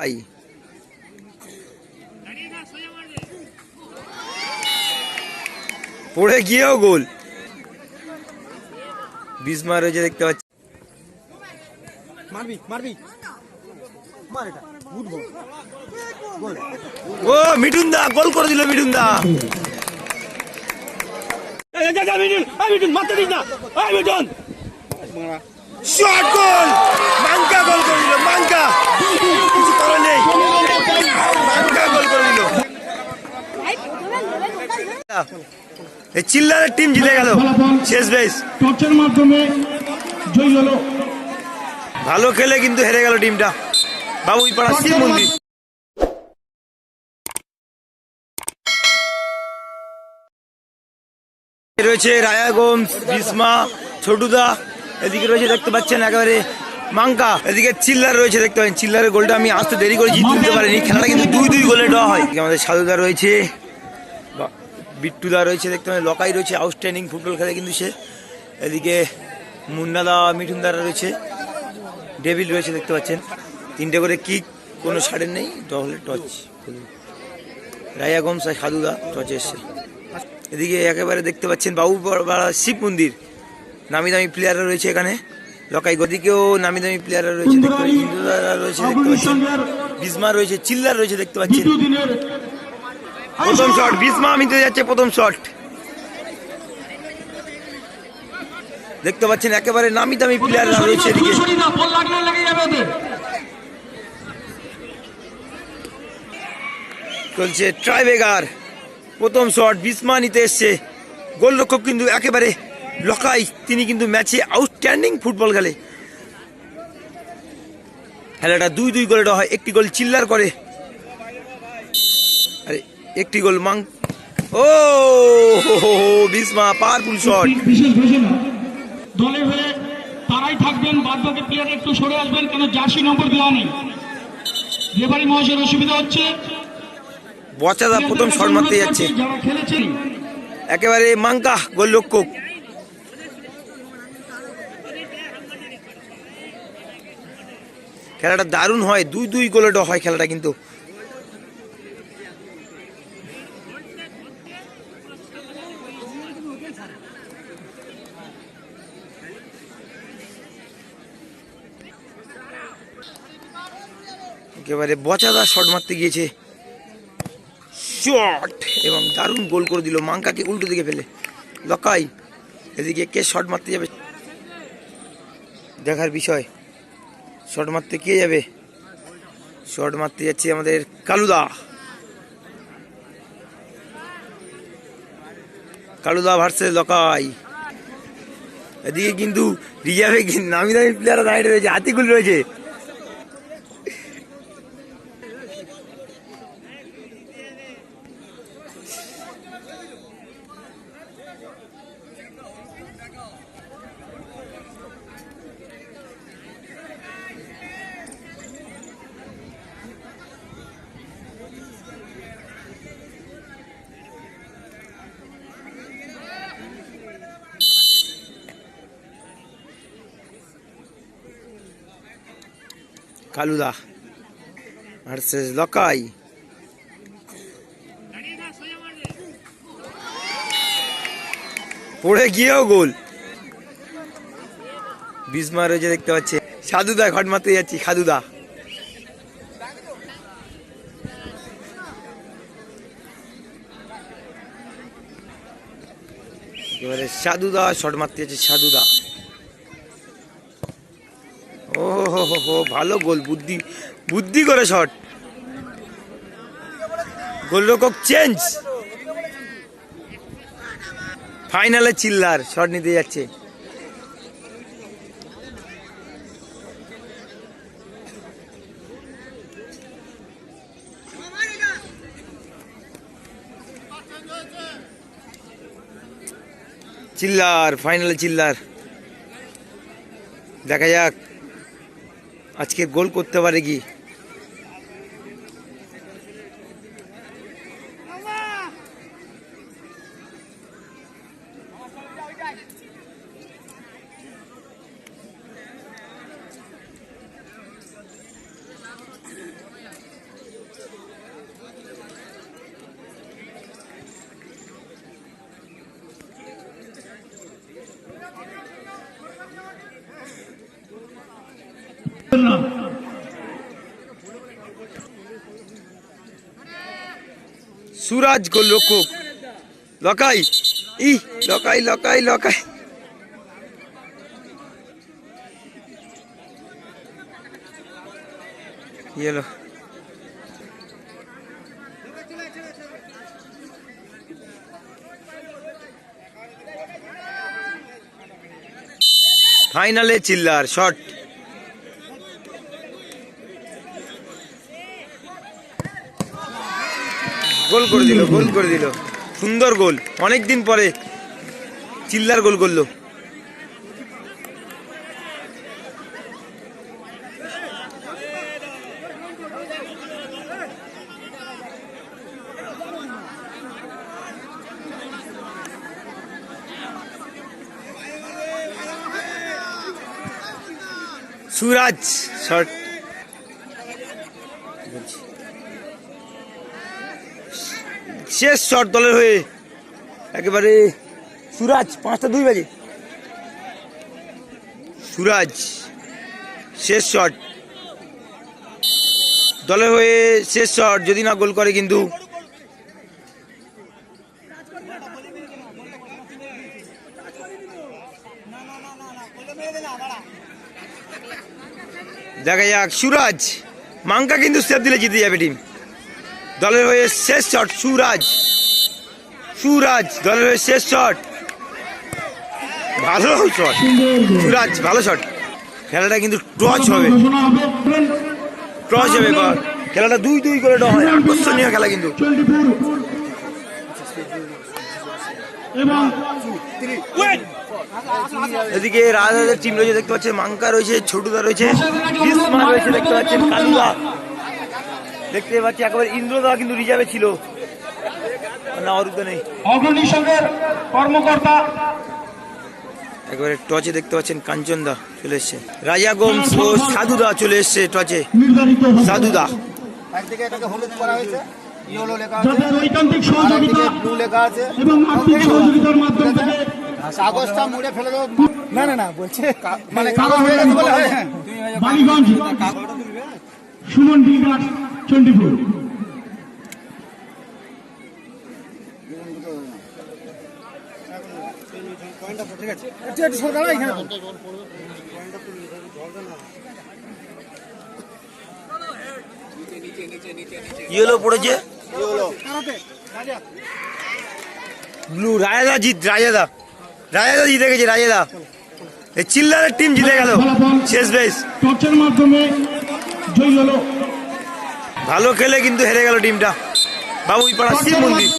I. পড়ে গিয়েও গোল। বিসমা রয়েছে দেখতে পাচ্ছি। মারবি মারবি। মার এটা গুড বল। গোল। ও মিঠুন দা গোল করে দিল মিঠুন দা শট গোল! মাঙ্কা গোল করে দিল মাঙ্কা। কিছু নেই। গোল করে দিল এই চিল্লারের টিম জিতে গেল। শেষ বেশ। টর্চের মাধ্যমে জয়ী হলো। ভালো খেলে কিন্তু হেরে গেল টিমটা বাবু পাড়া শিব মন্দির রয়েছে রায়াগঞ্জ বিসমা ছোটুদা। এদিকে রয়েছে দেখতে পাচ্ছেন একেবারে মাঙ্কা। এদিকে চিল্লার রয়েছে, দেখতে পাচ্ছেন, চিল্লারের গোলটা আমি আসতে দেরি করে জিতে দিতে পারিনি। খেলাটা কিন্তু দুই দুই গোলে দেওয়া হয়। আমাদের সাধুদা রয়েছে বিট্টুদা রয়েছে, দেখতে পাচ্ছেন, লকাই রয়েছে আউটস্ট্যান্ডিং ফুটবল খেলে কিন্তু সে। এদিকে মুন্নাদা, মিঠুনদারা রয়েছে, ডেভিল রয়েছে, দেখতে পাচ্ছেন। তিনটে করে কিক কোনো সারের নেই হলে টচ রায়া গমসা সাধুদা টচে এসছে। এদিকে একেবারে দেখতে পাচ্ছেন বাবু পাড়া শিব মন্দির। নামি দামি প্লেয়াররা রয়েছে এখানে। লকাই গদিকেও নামি দামি প্লেয়াররা রয়েছে দেখতে পাচ্ছেন রয়েছে দেখতে পাচ্ছেন বিসমা রয়েছে চিল্লার রয়েছে দেখতে পাচ্ছেন প্রথম শট বিসমা আমিতে যাচ্ছে প্রথম শট দেখতে পাচ্ছেন একেবারে নামি দামি প্লেয়াররা রয়েছে এদিকে। চলছে ট্রাইবেগার। প্রথম শট বিসমা নিতে এসছে। গোলরক্ষক কিন্তু একেবারে লকাই তিনি কিন্তু ম্যাচে আউটস্ট্যান্ডিং ফুটবল খেলে। খেলাটা দুই দুই গোলে দেওয়া হয় একটি গোল চিল্লার করে। আরে একটি গোল মাং। ও বিসমা পাওয়ারফুল শট বিশেষ ঘোষণা দলের হয়ে তারাই থাকবেন বাদ বাকি প্লেয়ার একটু সরে আসবেন কেন জার্সি নম্বর দেওয়া নেই। রেফারি মহাশয়ের অসুবিধা হচ্ছে। বচাদা প্রথম শট মারতে যাচ্ছে। একেবারে মাঙ্কা গোলরক্ষক। খেলাটা দারুণ হয়, দুই দুই গোলে ড হয় খেলাটা কিন্তু। একেবারে বচাদা শট মারতে গিয়েছে। শট এবং দারুণ গোল করে দিল, মাঙ্কাকে উল্টো দিকে ফেলে। লকাই, এদিকে কে শট মারতে যাবে? দেখার বিষয়। শট মারতে কে যাবে? শর্ট মারতে যাচ্ছে আমাদের কালুদা। কালুদা ভার্সেস লকাই। এদিকে কিন্তু রিজার্ভে নামি দামি প্লেয়াররা দাঁড়িয়ে রয়েছে, হাতিগুল রয়েছে। কালুদা ভার্সেস লকাই। পড়ে গিয়েও গোল। বিসমা রয়েছে দেখতে পাচ্ছে। সাধুদা ঘট মারতে যাচ্ছি, সাধুদা। এবারে সাধুদা শট মারতে যাচ্ছে, সাধুদা ও ভালো গোল, বুদ্ধি বুদ্ধি করে শট গোলরক্ষক চেঞ্জ ফাইনালে চিল্লার শট নিতে যাচ্ছে। চিল্লার ফাইনালে চিল্লার। দেখা যাক। আজকে গোল করতে পারে কি? সুরাজ গোলরক্ষক লকাই ই লকাই লকাই লকাই। হলো? ফাইনালে চিল্লার শট। গোল করে দিল, গোল করে দিল। সুন্দর গোল। অনেক দিন পরে চিল্লার গোল করল। সুরাজ, শট। শেষ শট দলের হয়ে একেবারে সুরাজ, পাঁচটা দুই বাজে। সুরাজ, শেষ শট। দলের হয়ে শেষ শট, যদি না গোল করে কিন্তু। দেখা যাক, সুরাজ, মাঙ্কা কিন্তু সেভ দিলে জিতে যাবে টিম দলের হয়ে শেষ শট, সুরাজ। সুরাজ, দলের হয়ে শেষ শট। ভালো শট। সুরাজ, ভালো শট। খেলাটা কিন্তু টচ হবে। টচ হবে। খেলাটা দুই দুই করে হয়। আকর্ষণীয় খেলা কিন্তু। এদিকে রাজাদের টিম রয়েছে, দেখতে পাচ্ছেন, মাঙ্কা রয়েছে, ছোটুদা রয়েছে দেখতে পাচ্ছেন দেখতে পাচ্ছি একেবারে ইন্দ্রদা কিন্তু রিজার্ভে ছিল। না অরুদ নেই। অগ্নিসংঘের কর্মকর্তা। একবারে টচে দেখতে পাচ্ছেন কাঞ্চনদা চলে এসছে। রাজা গোমস সাধুদা চলে এসছে টচে সাধুদা আছে। না সুমন 24. ইয়েলো পড়েছে? ব্লু রায়দা জিত রায়দা রায়দা জিতে গেছে রায়দা চিল্লারের টিম জিতে গেল। শেষ বেশ। টর্চের মাধ্যমে জয়ী হলো। ভালো খেলে কিন্তু হেরে গেল টিমটা। বাবুই পাড়া শিব মন্দির।